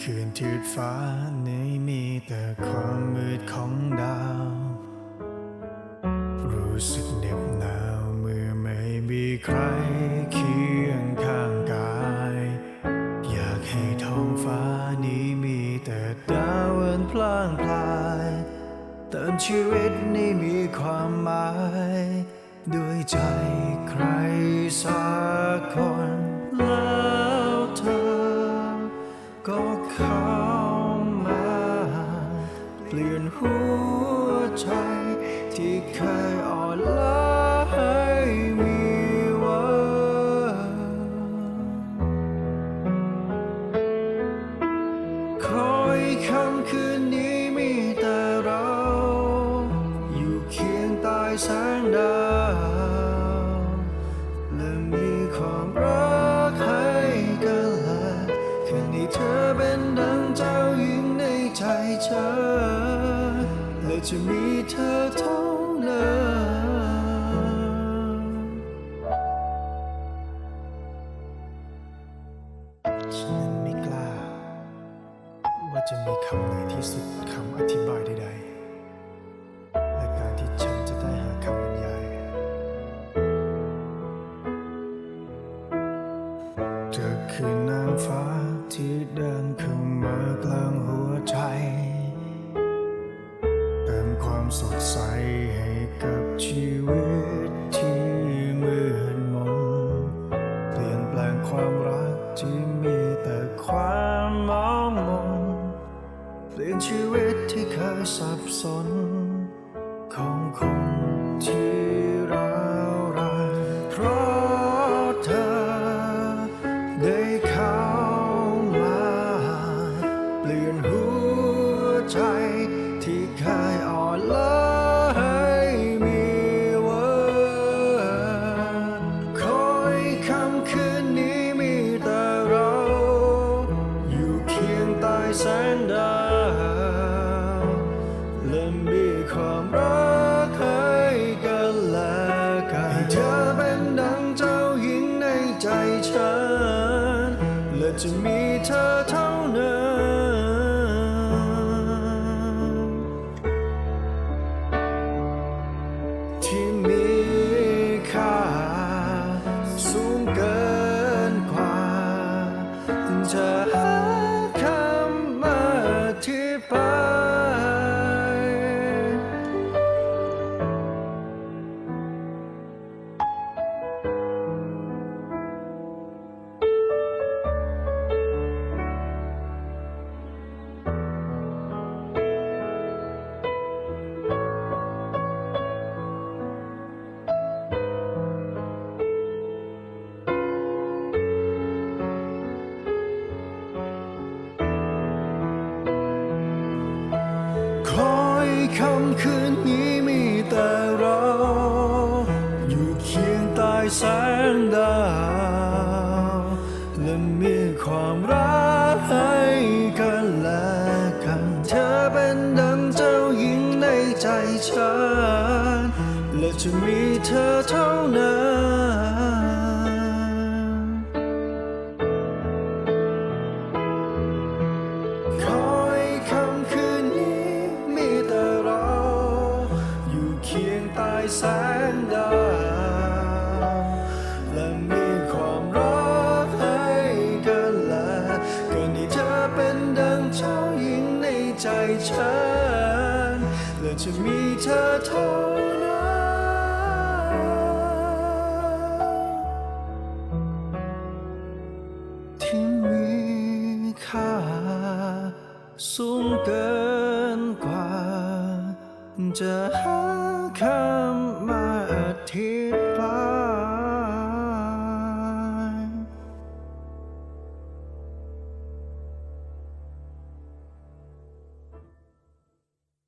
คืนทืดฟ้านี้มีแต่ความมืดของดาว รู้สึกเหน็บหนาวเมื่อไม่มีใครเคียงข้างกาย อยากให้ท้องฟ้านี้มีแต่ดาวเอินพลางพลายเติมชีวิตนี้มีความหมาย ด้วยใจใครสักคน หัวใจ ที่เคยอ่อนล้าให้มีวันคอยคำคืนนี้มีแต่เรา อยู่เคียงใต้แสงดาวและมีความรักให้กันและคืนนี้เธอเป็นดังเจ้าหญิงในใจฉัน จะมีเธอเท่านั้นฉันนั้นไม่กล้า ว่าจะมีคำไหนที่สุดคำอธิบายใดๆ และการที่ฉันจะได้หาคำบรรยาย เธอคือนางฟ้าที่เดินเข้ามากลางหัวใจ ความสดใสให้กับชีวิตที่มืดมนเปลี่ยนแปลงความรักที่มีแต่ความมองมนเปลี่ยนชีวิตที่เคยสับสน ของคนที่ร้ารเพราะเธอได้เข้ามา เปลี่ยนหัวใจ ที่เคยอ่อนล้าให้มีวันคอยคำคืนนี้มีแต่เรา อยู่เคียงใต้แสงดาวและมีความรักให้กันและกันให้เธอเป็นดังเจ้าหญิงในใจฉันและจะมี จ คำคืนนี้มีแต่เรา อยู่เคียงใต้แสงดาว และมีความรักให้กันและกันเธอเป็นดังเจ้าหญิงในใจฉัน และจะมีเธอเท่านั้น สูงเกินกว่า จะหาคำมาอธิ